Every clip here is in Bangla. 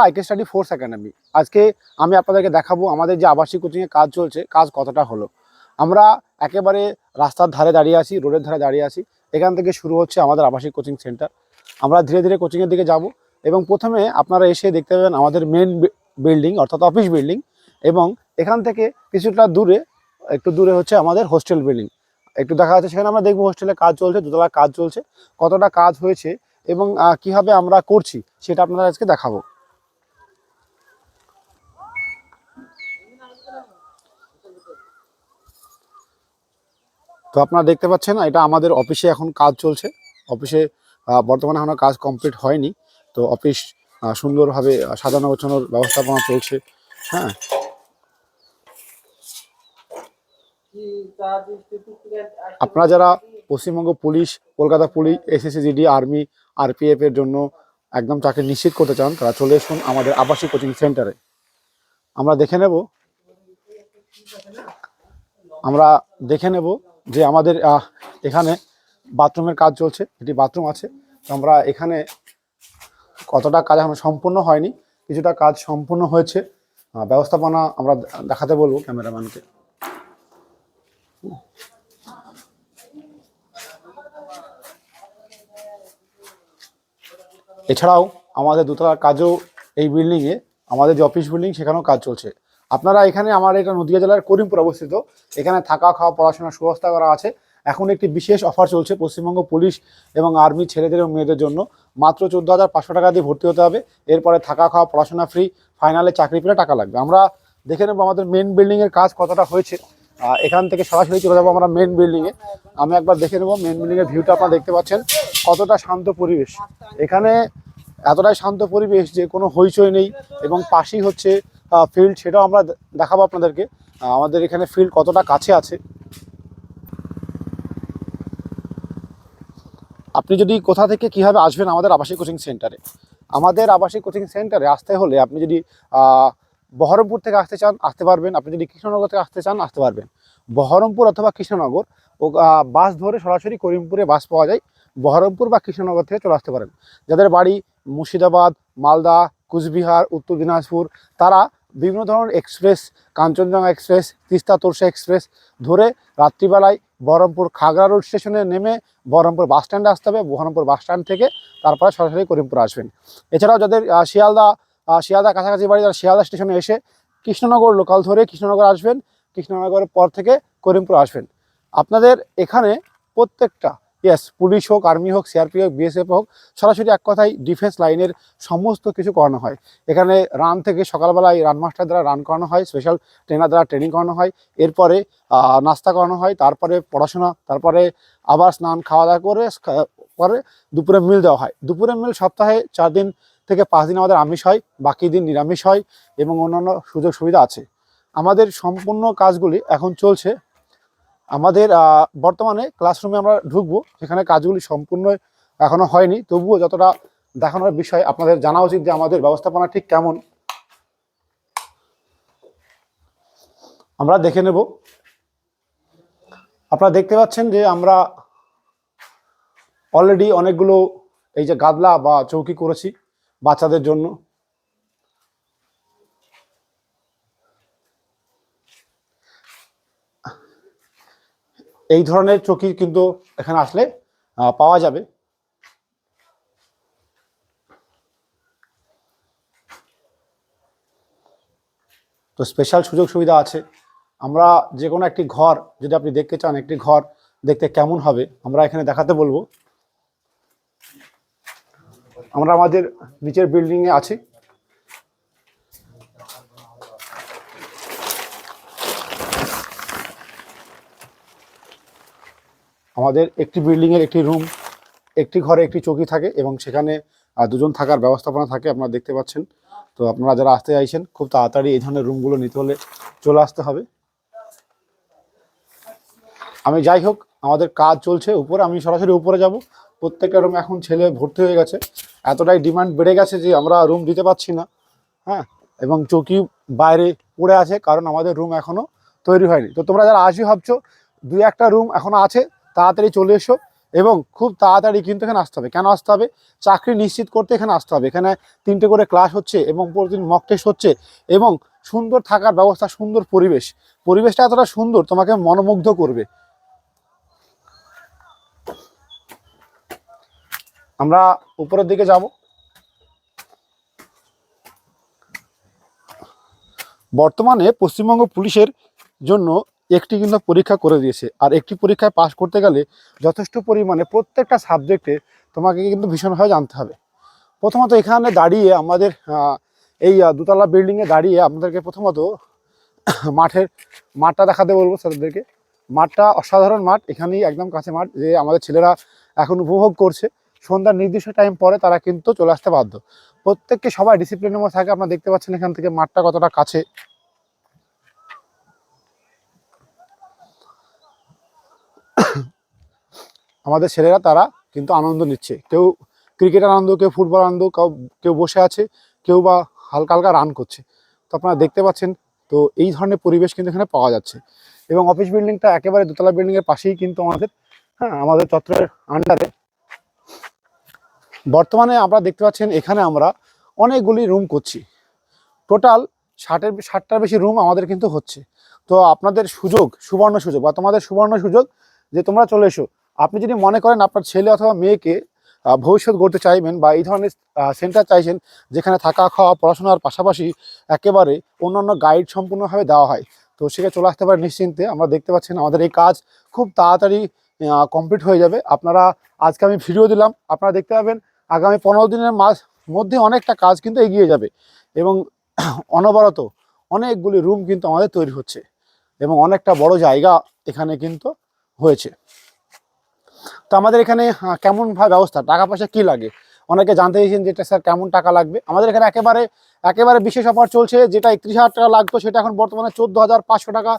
আইকে স্টাডি ফোর্স একাডেমি আজকে আমি আপনাদেরকে দেখাবো আমাদের যে আবাসিক কোচিংয়ে কাজ চলছে, কাজ কতটা হলো। আমরা একেবারে রাস্তার ধারে দাঁড়িয়ে আছি, রোডের ধারে দাঁড়িয়ে আছি। এখান থেকে শুরু হচ্ছে আমাদের আবাসিক কোচিং সেন্টার। আমরা ধীরে ধীরে কোচিংয়ের দিকে যাব এবং প্রথমে আপনারা এসে দেখতে পাবেন আমাদের মেন বিল্ডিং অর্থাৎ অফিস বিল্ডিং এবং এখান থেকে কিছুটা দূরে, একটু দূরে হচ্ছে আমাদের হোস্টেল বিল্ডিং একটু দেখা যাচ্ছে, সেখানে আমরা দেখব হোস্টেলে কাজ চলছে দোতলা কাজ চলছে, কতটা কাজ হয়েছে এবং কীভাবে আমরা করছি, সেটা আপনারা আজকে দেখাবো। তো আপনারা দেখতে পাচ্ছেন, এটা আমাদের অফিসে এখন কাজ চলছে। অফিসে বর্তমানে এখনও কাজ কমপ্লিট হয়নি। তো অফিস সুন্দরভাবে সাজানো গোছানোর ব্যবস্থাপনা চলছে। হ্যাঁ। আপনারা যারা Paschimbanga police, Kolkata police, SSC, GD, army, RPF এর জন্য একদম চাকরি নিশ্চিত করতে চান, তারা চলে আসুন আমাদের আবাসিক কোচিং সেন্টারে। আমরা দেখে নেব। আমরা দেখে নেব যে আমাদের এখানে বাথরুমের কাজ চলছে এটি বাথরুম আছে। আমরা এখানে কতটা কাজ এখনও সম্পূর্ণ হয়নি, কিছুটা কাজ সম্পূর্ণ হয়েছে। ব্যবস্থাপনা আমরা দেখাতে বলব ক্যামেরাম্যানকে। এছাড়াও আমাদের দোতলার কাজও এই বিল্ডিংয়ে আমাদের যে অফিস বিল্ডিং সেখানেও কাজ চলছে। আপনারা এখানে আমার এটা নদীয়া জেলার করিমপুর অবস্থিত। এখানে থাকা, খাওয়া পড়াশোনার সুব্যবস্থা করা আছে। এখন একটি বিশেষ অফার চলছে পশ্চিমবঙ্গ পুলিশ এবং আর্মি ছেলেদের এবং মেয়েদের জন্য। মাত্র চোদ্দ হাজার পাঁচশো টাকা দিয়ে ভর্তি হতে হবে। এরপরে থাকা, খাওয়া, পড়াশোনা ফ্রি ফাইনালে চাকরি পেলে টাকা লাগবে। আমরা দেখে নেব আমাদের মেন বিল্ডিংয়ের কাজ কতটা হয়েছে। এখান থেকে সরাসরি চলে যাব আমরা মেন বিল্ডিংয়ে আমি একবার দেখে নেব মেন বিল্ডিংয়ের ভিউটা আপনারা দেখতে পাচ্ছেন। কতটা শান্ত পরিবেশ। এখানে এতটাই শান্ত পরিবেশ যে কোনো হইচই নেই এবং পাশেই হচ্ছে ফিল্ড সেটাও আমরা দেখাবো আপনাদেরকে। আমাদের এখানে ফিল্ড কতটা কাছে আছে। আপনি যদি কোথা থেকে কীভাবে আসবেন আমাদের আবাসিক কোচিং সেন্টারে আমাদের আবাসিক কোচিং সেন্টারে আসতে হলে আপনি যদি বহরমপুর থেকে আসতে চান, আসতে পারবেন। আপনি যদি কৃষ্ণনগর থেকে আসতে চান, আসতে পারবেন। বহরমপুর অথবা কৃষ্ণনগর, ও বাস ধরে সরাসরি করিমপুরে বাস পাওয়া যায়। বহরমপুর বা কৃষ্ণনগর থেকে চলে আসতে পারেন। যাদের বাড়ি মুর্শিদাবাদ, মালদা, কুচবিহার, উত্তর দিনাজপুর, তারা বিভিন্ন ধরনের express, Kanchenjunga express, Teesta Torsa express ধরে রাত্রিবেলায় বহরমপুর খাগড়া রোড স্টেশনে নেমে বহরমপুর বাস স্ট্যান্ডে আসতে হবে। বহরমপুর বাস স্ট্যান্ড থেকে তারপরে সরাসরি করিমপুর আসবেন। এছাড়াও যাদের শিয়ালদা শিয়ালদা কাছাকাছি বাড়ি তারা শিয়ালদা স্টেশনে এসে কৃষ্ণনগর লোকাল ধরে কৃষ্ণনগর আসবেন। কৃষ্ণনগরের পর থেকে করিমপুর আসবেন। আপনাদের এখানে প্রত্যেকটা ইয়েস পুলিশ হোক আর্মি হোক সিআরপি হোক বিএসএফ হোক, সরাসরি এক কথায় ডিফেন্স লাইনের সমস্ত কিছু করানো হয়। এখানে রান থেকে সকালবেলায় রান মাস্টার দ্বারা রান করানো হয় স্পেশাল ট্রেনার দ্বারা ট্রেনিং করানো হয়। এরপরে নাস্তা করানো হয়, তারপরে পড়াশোনা, তারপরে আবার স্নান খাওয়া দাওয়া করে পরে দুপুরে মিল দেওয়া হয়। দুপুরে মিল সপ্তাহে চার দিন থেকে পাঁচ দিন আমাদের আমিষ হয়, বাকি দিন নিরামিষ হয় এবং অন্যান্য সুযোগ সুবিধা আছে। আমাদের সম্পূর্ণ কাজগুলি এখন চলছে আমাদের বর্তমানে ক্লাসরুমে আমরা ঢুকবো সেখানে কাজগুলি সম্পূর্ণ এখনও হয়নি। তবুও যতটা দেখানোর বিষয় আপনাদের জানা উচিত যে আমাদের ব্যবস্থাপনা ঠিক কেমন। আমরা দেখে নেব। আপনারা দেখতে পাচ্ছেন যে আমরা অলরেডি অনেকগুলো এই যে গাদলা বা চৌকি করেছি বাচ্চাদের জন্য। এই ধরনের চৌকি কিন্তু এখানে আসলে পাওয়া যাবে। তো স্পেশাল সুযোগ সুবিধা আছে। আমরা যে কোনো একটি ঘর, যদি আপনি দেখতে চান একটি ঘর, দেখতে কেমন হবে, আমরা এখানে দেখাতে বলব। আমরা আমাদের নিচের বিল্ডিংয়ে আছি। আমাদের একটি বিল্ডিংয়ের একটি রুম একটি ঘরে একটি চৌকি থাকে এবং সেখানে দুজন থাকার ব্যবস্থাপনা থাকে আপনারা দেখতে পাচ্ছেন। তো আপনারা যারা আসতে চাইছেন, খুব তাড়াতাড়ি এই ধরনের রুমগুলো নিতে হলে চলে আসতে হবে। আমি যাই হোক, আমাদের কাজ চলছে উপরে, আমি সরাসরি উপরে যাব। প্রত্যেকটা রুম এখন ছেলে ভর্তি হয়ে গেছে। এতটাই ডিমান্ড বেড়ে গেছে যে আমরা রুম দিতে পারছি না হ্যাঁ? এবং চৌকি বাইরে পড়ে আছে, কারণ আমাদের রুম এখনও তৈরি হয়নি। তো তোমরা যারা আসবে ভাবছ দুই একটা রুম এখনও আছে তাড়াতাড়ি চলে এসো এবং খুব তাড়াতাড়ি কিন্তু এখানে আসতে হবে। কেন আসতে হবে? চাকরি নিশ্চিত করতে এখানে আসতে হবে। এখানে তিনটে করে ক্লাস হচ্ছে এবং প্রতিদিন মক টেস্ট হচ্ছে এবং সুন্দর থাকার ব্যবস্থা, সুন্দর পরিবেশ। পরিবেশটা এতটা সুন্দর, তোমাকে মনোমুগ্ধ করবে। আমরা উপরের দিকে যাব। বর্তমানে পশ্চিমবঙ্গ পুলিশের জন্য একটি কিন্তু পরীক্ষা করে দিয়েছে। আর একটি পরীক্ষায় পাশ করতে গেলে যথেষ্ট পরিমাণে প্রত্যেকটা সাবজেক্টে তোমাকে কিন্তু ভীষণভাবে জানতে হবে। প্রথমত এখানে দাঁড়িয়ে আমাদের এই দুতলা বিল্ডিংয়ে দাঁড়িয়ে আপনাদেরকে প্রথমত মাঠের মাঠটা দেখাতে বলব স্যারদেরকে। মাঠটা অসাধারণ মাঠ, এখানেই একদম কাছে মাঠ যে আমাদের ছেলেরা এখন উপভোগ করছে। সন্ধ্যার নির্দিষ্ট টাইম পরে তারা কিন্তু চলে আসতে বাধ্য। প্রত্যেককে সবাই ডিসিপ্লিনের মধ্যে থাকে, আপনারা দেখতে পাচ্ছেন এখান থেকে মাঠটা কতটা কাছে। আমাদের ছেলেরা তারা কিন্তু আনন্দ নিচ্ছে। কেউ ক্রিকেট আনন্দ, কেউ ফুটবল আনন্দ, কেউ কেউ বসে আছে, কেউ বা হালকা হালকা রান করছে। তো আপনারা দেখতে পাচ্ছেন, তো এই ধরনের পরিবেশ কিন্তু এখানে পাওয়া যাচ্ছে। এবং অফিস বিল্ডিংটা একেবারে দোতলা বিল্ডিংয়ের পাশেই কিন্তু আমাদের হ্যাঁ আমাদের চত্বরের আন্ডারে বর্তমানে আমরা দেখতে পাচ্ছেন, এখানে আমরা অনেকগুলি রুম করছি। টোটাল ষাটের, ষাটটার বেশি রুম আমাদের কিন্তু হচ্ছে। তো আপনাদের সুযোগ, সুবর্ণ সুযোগ বা তোমাদের সুবর্ণ সুযোগ যে তোমরা চলে এসো আপনি যদি মনে করেন আপনার ছেলে অথবা মেয়েকে ভবিষ্যৎ গড়তে চাইবেন বা এই ধরনের সেন্টার চাইছেন যেখানে থাকা, খাওয়া, পড়াশোনার পাশাপাশি একেবারে অন্যান্য গাইড সম্পূর্ণভাবে দেওয়া হয়, তো সেখানে চলে আসতে পারে নিশ্চিন্তে। আমরা দেখতে পাচ্ছেন আমাদের এই কাজ খুব তাড়াতাড়ি কমপ্লিট হয়ে যাবে। আপনারা আজকে আমি ভিডিও দিলাম। আপনারা দেখতে পাবেন আগামী পনেরো দিনের মাস মধ্যে অনেকটা কাজ কিন্তু এগিয়ে যাবে এবং অনবরত অনেকগুলি রুম কিন্তু আমাদের তৈরি হচ্ছে এবং অনেকটা বড় জায়গা এখানে কিন্তু হয়েছে। তো আমাদের এখানে কেমন ব্যবস্থা? টাকা পয়সা কি লাগে? অনেকে জানতে চাইছেন যেটা স্যার, কেমন টাকা লাগবে? আমাদের এখানে একেবারে একেবারে বিশেষ অফার চলছে, যেটা একত্রিশ হাজার টাকা লাগতো, সেটা এখন বর্তমানে চোদ্দ হাজার পাঁচশো টাকা,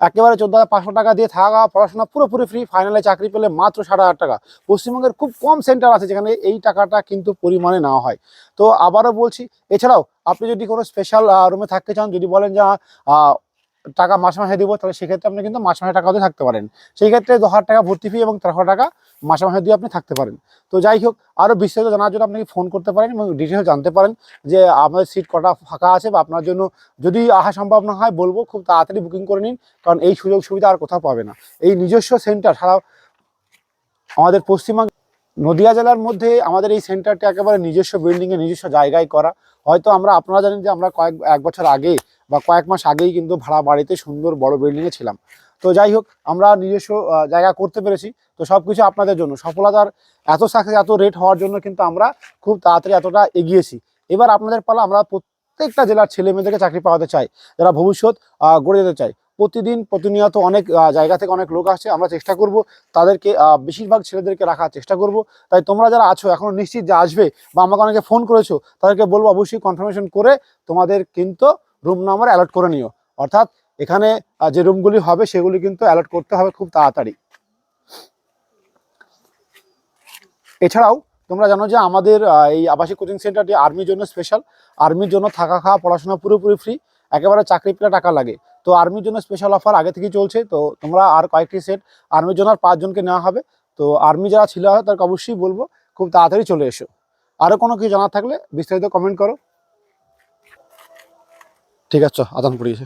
একেবারে চোদ্দ হাজার পাঁচশো টাকা দিয়ে থাকা, পড়াশোনা পুরোপুরি ফ্রি ফাইনালে চাকরি পেলে মাত্র সাত হাজার টাকা। পশ্চিমবঙ্গের খুব কম সেন্টার আছে যেখানে এই টাকাটা কিন্তু পরিমাণে নেওয়া হয়। তো আবারও বলছি, এছাড়াও আপনি যদি কোনো স্পেশাল রুমে থাকতে চান, যদি বলেন যে টাকা মাসে মাসে দিব, তাহলে সেক্ষেত্রে আপনি কিন্তু মাসে মাসে টাকা থাকতে পারেন। সেই ক্ষেত্রে দু হাজার টাকা ভর্তি ফি এবং তেরো টাকা মাসে মাসে দিয়ে আপনি থাকতে পারেন। তো যাই হোক আরও বিস্তারিত জানার জন্য আপনাকে ফোন করতে পারেন এবং ডিটেলস জানতে পারেন যে আমাদের সিট কটা ফাঁকা আছে বা আপনার জন্য যদি আসা সম্ভব না হয় বলব, খুব তাড়াতাড়ি বুকিং করে নিন, কারণ এই সুযোগ সুবিধা আর কোথাও পাবে না। এই নিজস্ব সেন্টার সারা আমাদের পশ্চিমবঙ্গ, নদিয়া জেলার মধ্যে আমাদের এই সেন্টারটি একেবারে নিজস্ব বিল্ডিংয়ে নিজস্ব জায়গায় করা। হয়তো আমরা, আপনারা জানেন যে আমরা কয়েক, এক বছর আগে বা কয়েক মাস আগেই কিন্তু ভাড়া বাড়িতে সুন্দর বড় বিল্ডিংয়ে ছিলাম। তো যাই হোক, আমরা নিজস্ব জায়গা করতে পেরেছি। তো সব কিছু আপনাদের জন্য। সফলতার এত সাকসেস এত রেট হওয়ার জন্য কিন্তু আমরা খুব তাড়াতাড়ি এতটা এগিয়েছি। এবার আপনাদের পালা আমরা প্রত্যেকটা জেলার ছেলে মেয়েদেরকে চাকরি পাওয়াতে চাই, যারা ভবিষ্যৎ গড়ে যেতে চায়। প্রতিদিন প্রতিনিয়ত অনেক জায়গা থেকে অনেক লোক আসছে, আমরা চেষ্টা করব তাদেরকে বেশিরভাগ ছেলেদেরকে রাখার চেষ্টা করব। তাই তোমরা যারা আছো, এখনও নিশ্চিত যে আসবে বা আমাকে অনেকে ফোন করেছ, তাদেরকে বলব অবশ্যই কনফার্মেশন করে তোমাদের কিন্তু রুম নাম্বার অ্যালার্ট করে নিও। অর্থাৎ এখানে যে রুমগুলি হবে সেগুলি কিন্তু অ্যালার্ট করতে হবে খুব তাড়াতাড়ি। এছাড়াও, তোমরা জানো যে আমাদের এই আবাসিক কোচিং সেন্টারটি আর্মির জন্য স্পেশাল আর্মির জন্য থাকা খাওয়া, পড়াশোনা পুরোপুরি ফ্রি একেবারে চাকরি পেলে টাকা লাগে। তো আর্মির জন্য স্পেশাল অফার আগে থেকেই চলছে, তো তোমরা আর কয়েকটি সেট আর্মির জন্য আর পাঁচজনকে নেওয়া হবে। তো আর্মি যারা ছিল তাদেরকে অবশ্যই বলব, খুব তাড়াতাড়ি চলে এসো। আরও কোনো কিছু জানার থাকলে বিস্তারিত কমেন্ট করো। ঠিক আছে চ, আদান পড়িয়েছে